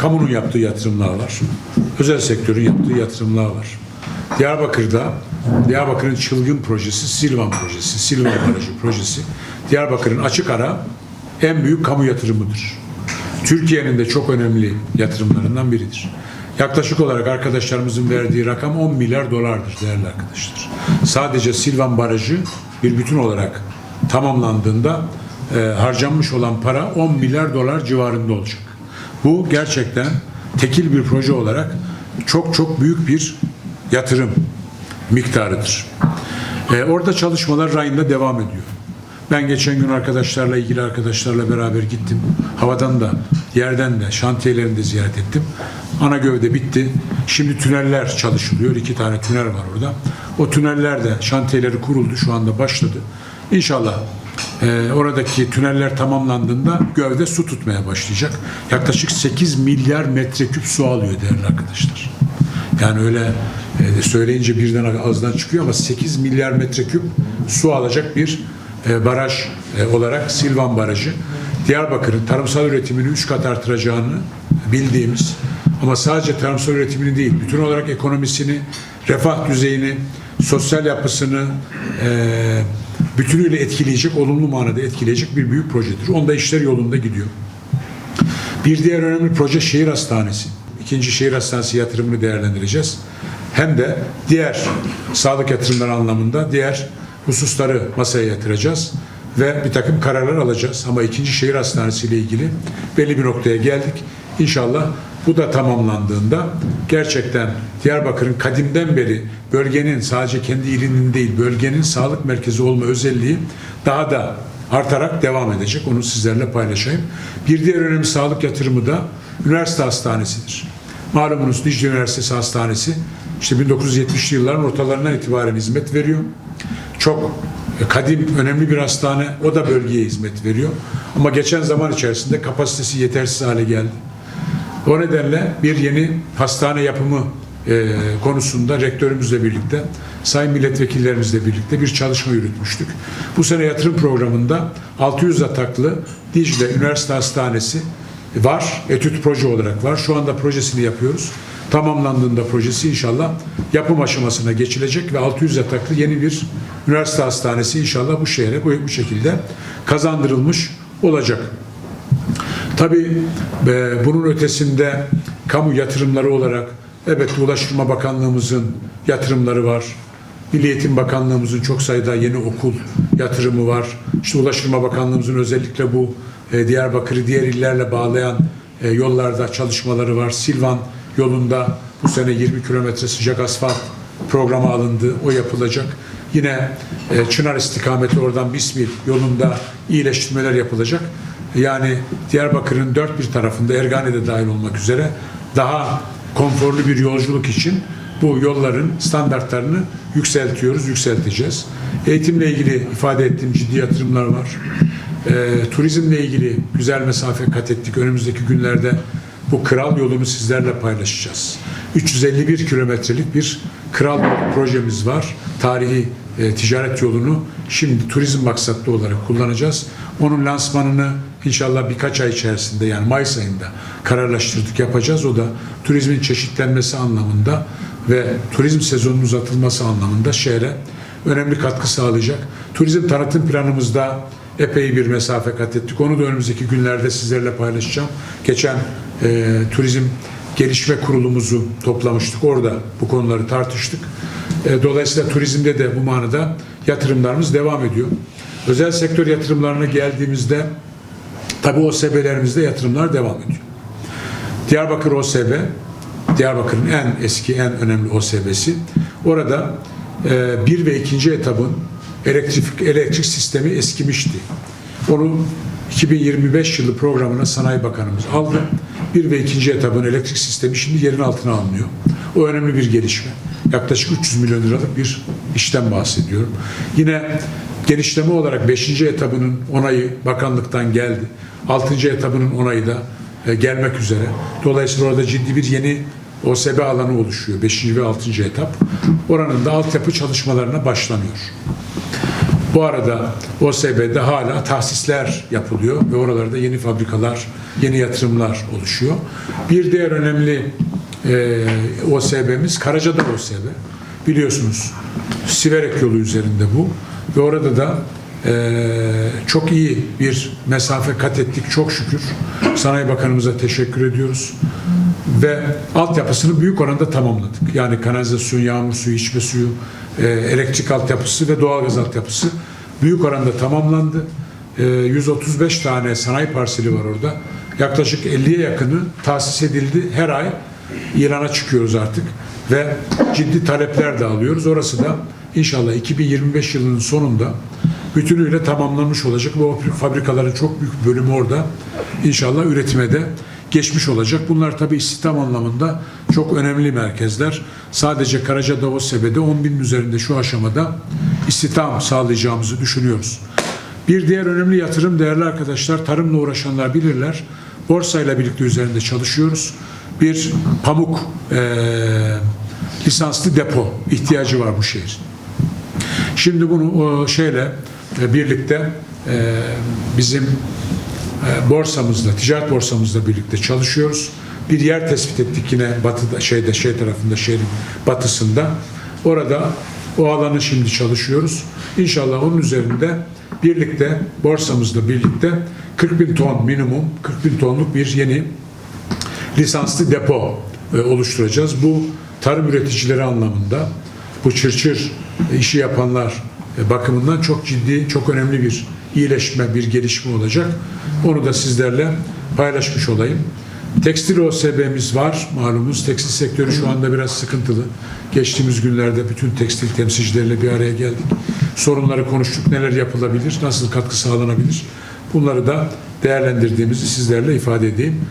kamunun yaptığı yatırımlar var. Özel sektörün yaptığı yatırımlar var. Diyarbakır'da Diyarbakır'ın çılgın projesi Silvan projesi, Silvan Barajı projesi. Diyarbakır'ın açık ara en büyük kamu yatırımıdır. Türkiye'nin de çok önemli yatırımlarından biridir. Yaklaşık olarak arkadaşlarımızın verdiği rakam 10 milyar dolardır değerli arkadaşlar. Sadece Silvan Barajı bir bütün olarak tamamlandığında e, harcanmış olan para 10 milyar dolar civarında olacak. Bu gerçekten tekil bir proje olarak çok çok büyük bir yatırım miktarıdır. E, orada çalışmalar rayında devam ediyor. Ben geçen gün arkadaşlarla ilgili arkadaşlarla beraber gittim. Havadan da yerden de şantiyelerini de ziyaret ettim. Ana gövde bitti. Şimdi tüneller çalışılıyor. İki tane tünel var orada. O tüneller de şantiyeleri kuruldu. Şu anda başladı. İnşallah e, oradaki tüneller tamamlandığında gövde su tutmaya başlayacak. Yaklaşık 8 milyar metreküp su alıyor değerli arkadaşlar. Yani öyle e, söyleyince birden ağızdan çıkıyor ama 8 milyar metreküp su alacak bir e, baraj e, olarak Silvan Barajı. Diyarbakır'ın tarımsal üretimini 3 kat artıracağını bildiğimiz ama sadece tarımsal üretimini değil, bütün olarak ekonomisini, refah düzeyini, sosyal yapısını e, bütünüyle etkileyecek, olumlu manada etkileyecek bir büyük projedir. Onda işler yolunda gidiyor. Bir diğer önemli proje şehir hastanesi. İkinci şehir hastanesi yatırımını değerlendireceğiz. Hem de diğer sağlık yatırımları anlamında diğer hususları masaya yatıracağız ve bir takım kararlar alacağız. Ama ikinci şehir hastanesi ile ilgili belli bir noktaya geldik. İnşallah bu da tamamlandığında gerçekten Diyarbakır'ın kadimden beri bölgenin sadece kendi ilinin değil bölgenin sağlık merkezi olma özelliği daha da artarak devam edecek. Onu sizlerle paylaşayım. Bir diğer önemli sağlık yatırımı da üniversite hastanesidir. Malumunuz Dicle Üniversitesi Hastanesi işte 1970'li yılların ortalarından itibaren hizmet veriyor. Çok kadim, önemli bir hastane. O da bölgeye hizmet veriyor. Ama geçen zaman içerisinde kapasitesi yetersiz hale geldi. O nedenle bir yeni hastane yapımı e, konusunda rektörümüzle birlikte, sayın milletvekillerimizle birlikte bir çalışma yürütmüştük. Bu sene yatırım programında 600 ataklı Dicle Üniversite Hastanesi var. Etüt proje olarak var. Şu anda projesini yapıyoruz. Tamamlandığında projesi inşallah yapım aşamasına geçilecek ve 600 yataklı yeni bir üniversite hastanesi inşallah bu şehre bu, bu şekilde kazandırılmış olacak. Tabii e, bunun ötesinde kamu yatırımları olarak evet Ulaştırma Bakanlığımızın yatırımları var. Milli Eğitim Bakanlığımızın çok sayıda yeni okul yatırımı var. İşte Ulaştırma Bakanlığımızın özellikle bu e, Diyarbakır'ı diğer illerle bağlayan e, yollarda çalışmaları var. Silvan yolunda bu sene 20 kilometre sıcak asfalt programı alındı. O yapılacak. Yine e, Çınar istikameti oradan Bismil yolunda iyileştirmeler yapılacak. Yani Diyarbakır'ın dört bir tarafında Ergani'de dahil olmak üzere daha konforlu bir yolculuk için bu yolların standartlarını yükseltiyoruz, yükselteceğiz. Eğitimle ilgili ifade ettiğim ciddi yatırımlar var. E, turizmle ilgili güzel mesafe kat ettik. Önümüzdeki günlerde bu kral yolunu sizlerle paylaşacağız. 351 kilometrelik bir kral yolu projemiz var. Tarihi e, ticaret yolunu şimdi turizm maksatlı olarak kullanacağız. Onun lansmanını inşallah birkaç ay içerisinde yani Mayıs ayında kararlaştırdık yapacağız. O da turizmin çeşitlenmesi anlamında ve turizm sezonunun uzatılması anlamında şehre önemli katkı sağlayacak. Turizm tanıtım planımızda epey bir mesafe kat ettik. Onu da önümüzdeki günlerde sizlerle paylaşacağım. Geçen e, turizm gelişme kurulumuzu toplamıştık. Orada bu konuları tartıştık. E, dolayısıyla turizmde de bu manada yatırımlarımız devam ediyor. Özel sektör yatırımlarına geldiğimizde tabii OSB'lerimizde yatırımlar devam ediyor. Diyarbakır OSB, Diyarbakır'ın en eski, en önemli OSB'si. Orada e, bir ve ikinci etabın elektrik, elektrik sistemi eskimişti. Onu 2025 yılı programına Sanayi Bakanımız aldı. Bir ve ikinci etabın elektrik sistemi şimdi yerin altına alınıyor. O önemli bir gelişme. Yaklaşık 300 milyon liralık bir işten bahsediyorum. Yine genişleme olarak 5. etabının onayı bakanlıktan geldi. 6. etabının onayı da e, gelmek üzere. Dolayısıyla orada ciddi bir yeni OSB alanı oluşuyor. 5. ve 6. etap. Oranın da altyapı çalışmalarına başlanıyor. Bu arada OSB'de hala tahsisler yapılıyor ve oralarda yeni fabrikalar, yeni yatırımlar oluşuyor. Bir diğer önemli e, OSB'miz Karacadağ OSB. Biliyorsunuz Siverek yolu üzerinde bu ve orada da e, çok iyi bir mesafe kat ettik çok şükür. Sanayi Bakanımıza teşekkür ediyoruz ve altyapısını büyük oranda tamamladık. Yani kanalizasyon, yağmur suyu, içme suyu, e, elektrik altyapısı ve doğalgaz altyapısı büyük oranda tamamlandı. E, 135 tane sanayi parseli var orada. Yaklaşık 50'ye yakını tahsis edildi. Her ay ilana çıkıyoruz artık ve ciddi talepler de alıyoruz. Orası da inşallah 2025 yılının sonunda bütünüyle tamamlanmış olacak o fabrikaların çok büyük bölümü orada inşallah üretime de geçmiş olacak. Bunlar tabii istihdam anlamında çok önemli merkezler. Sadece Karacadağ OSB'de 10 binin üzerinde şu aşamada istihdam sağlayacağımızı düşünüyoruz. Bir diğer önemli yatırım değerli arkadaşlar tarımla uğraşanlar bilirler. Borsayla birlikte üzerinde çalışıyoruz. Bir pamuk eee, lisanslı depo ihtiyacı var bu şehir. Şimdi bunu o şeyle e, birlikte e, bizim e, borsamızda, ticaret borsamızla birlikte çalışıyoruz. Bir yer tespit ettik yine batıda şeyde şey tarafında şehrin batısında. Orada o alanı şimdi çalışıyoruz. İnşallah onun üzerinde birlikte borsamızla birlikte 40 bin ton minimum 40 bin tonluk bir yeni lisanslı depo e, oluşturacağız. Bu tarım üreticileri anlamında bu çırçır işi yapanlar e, bakımından çok ciddi, çok önemli bir iyileşme, bir gelişme olacak. Onu da sizlerle paylaşmış olayım. Tekstil OSB'miz var malumunuz. Tekstil sektörü şu anda biraz sıkıntılı. Geçtiğimiz günlerde bütün tekstil temsilcileriyle bir araya geldik. Sorunları konuştuk. Neler yapılabilir, nasıl katkı sağlanabilir? Bunları da değerlendirdiğimizi sizlerle ifade edeyim.